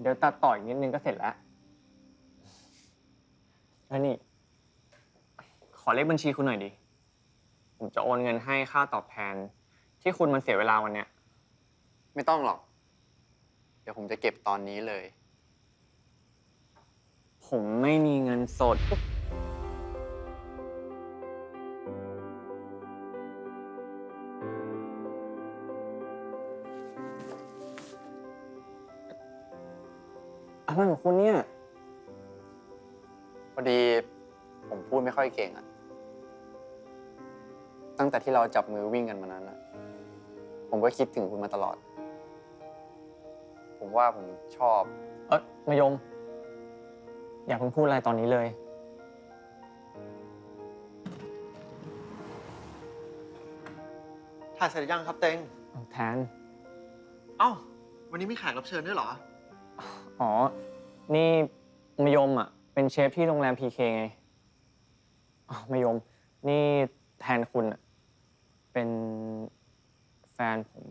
เดี๋ยวตัดต่ออีกนิดนึงก็เสร็จแล้วแล้วนี่ ขอเลขบัญชีคุณหน่อยดิ ผมจะโอนเงินให้ค่าตอบแทน ที่คุณมันเสียเวลาวันเนี้ย ไม่ต้องหรอก เดี๋ยวผมจะเก็บตอนนี้เลย ผมไม่มีเงินสด อะไรของคุณเนี่ย พอดีผมพูดไม่ค่อยเก่งอะตั้งแต่ที่เราจับมือวิ่งกันมานั้นอะผมก็คิดถึงคุณมาตลอด ผมว่าผมชอบ เออมายม อย่าเพิ่งพูดอะไรตอนนี้เลย ถ่ายเสร็จยังครับเต็งแทน เอ้า วันนี้มีแขกรับเชิญด้วยเหรอ อ๋อ นี่มยมอะ เป็นเชฟที่โรงแรมพีเคไงอ๋อมยม นี่แทนคุณอะ เป็นแฟนผม